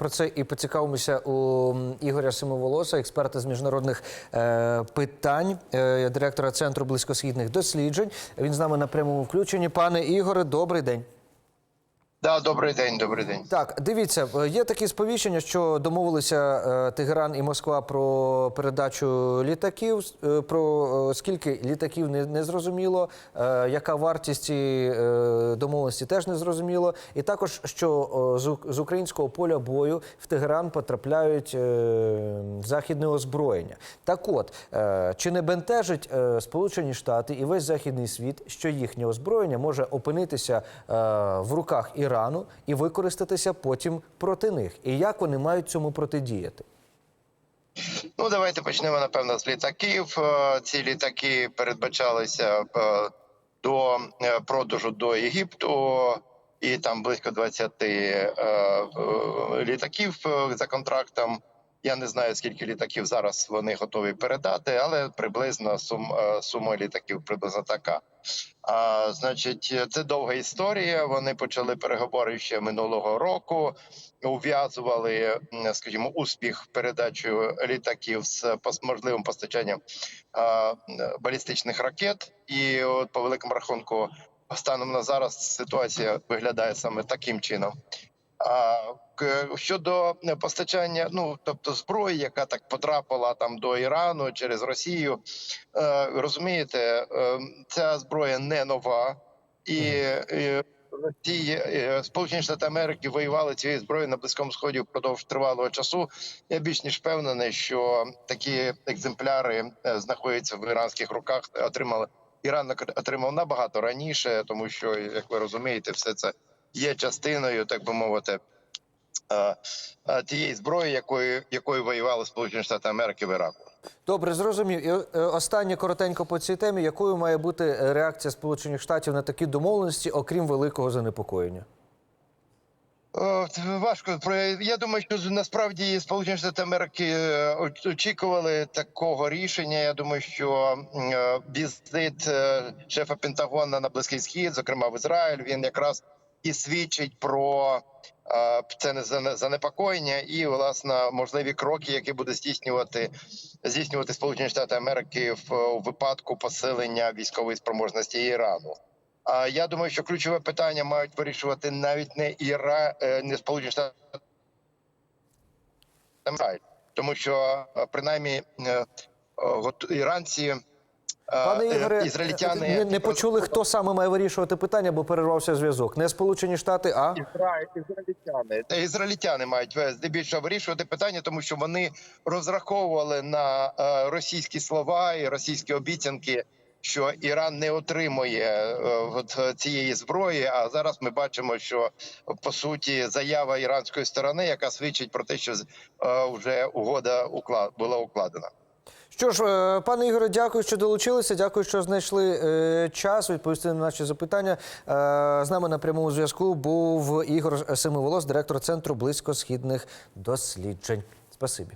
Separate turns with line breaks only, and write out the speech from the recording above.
про це і поцікавимося у Ігоря Симоволоса, експерта з міжнародних е, питань, е, директора центру близькосхідних досліджень. Він з нами на прямому включенні. Пане Ігоре, добрий день.
Да, добрий день, добрий день.
Так, дивіться, е, є такі сповіщення, що домовилися е, Тегеран і Москва про передачу літаків. Е, Про скільки літаків не, не зрозуміло, яка вартість е, домовленості теж не зрозуміло. І також, що з, українського поля бою в Тегеран потрапляють західне озброєння. Так от, чи не бентежить Сполучені Штати і весь західний світ, що їхнє озброєння може опинитися в руках Ірану і використатися потім проти них? І як вони мають цьому протидіяти?
Ну давайте почнемо напевно з літаків. Е, Ці літаки передбачалися е, до е, продажу до Єгипту, і там близько 20 е, е, літаків за контрактом. Я не знаю скільки літаків зараз вони готові передати, але приблизно сум, е, сума літаків приблизно така. А, значить, це довга історія. Вони почали переговори ще минулого року, ув'язували, скажімо, успіх передачу літаків з можливим постачанням а, балістичних ракет. І от по великому рахунку, станом на зараз ситуація виглядає саме таким чином. А щодо е, постачання, ну тобто зброї, яка так потрапила там до Ірану через Росію, е, розумієте, е, ця зброя не нова, і Росії, Сполучені Штати Америки воювали цією зброєю на близькому сході впродовж тривалого часу. Я більш ніж впевнений, що такі екземпляри знаходяться в іранських руках. Отримали Іран отримав набагато раніше, тому що, як ви розумієте, все це є частиною, так би мовити, е, е, тієї зброї, якою якою воювали Сполучені Штати Америки в Іраку.
Добре, зрозумів. І е, останнє коротенько по цій темі. Якою має бути реакція Сполучених Штатів на такі домовленості, окрім великого занепокоєння?
Важко я думаю, що насправді Сполучені Штати Америки очікували такого рішення. Я думаю, що візит шефа Пентагона на Близький Схід, зокрема в Ізраїль, він якраз і свідчить про е, це не зане- занепокоєння і власне можливі кроки, які буде здійснювати здійснювати Сполучені Штати Америки в, випадку посилення військової спроможності Ірану. А я думаю, що ключове питання мають вирішувати навіть не Іра, е, не Сполучені Штати, тому що е, принаймні іранці.
Пане
е,
Ігоре,
ізраїльтяни
не, не почули, хто саме має вирішувати питання, бо перервався зв'язок. Не Сполучені Штати, а
Ізраїль, ізраїльтяни. Ізраїльтяни мають здебільшого вирішувати питання, тому що вони розраховували на е, російські слова і російські обіцянки, що Іран не отримує е, от цієї зброї. А зараз ми бачимо, що по суті заява іранської сторони, яка свідчить про те, що вже угода була укладена.
Що ж, е, пане Ігоре, дякую, що долучилися. Дякую, що знайшли е, час відповісти на наші запитання. Е, З нами на прямому зв'язку був Ігор Семиволос, директор центру близькосхідних досліджень. Спасибі.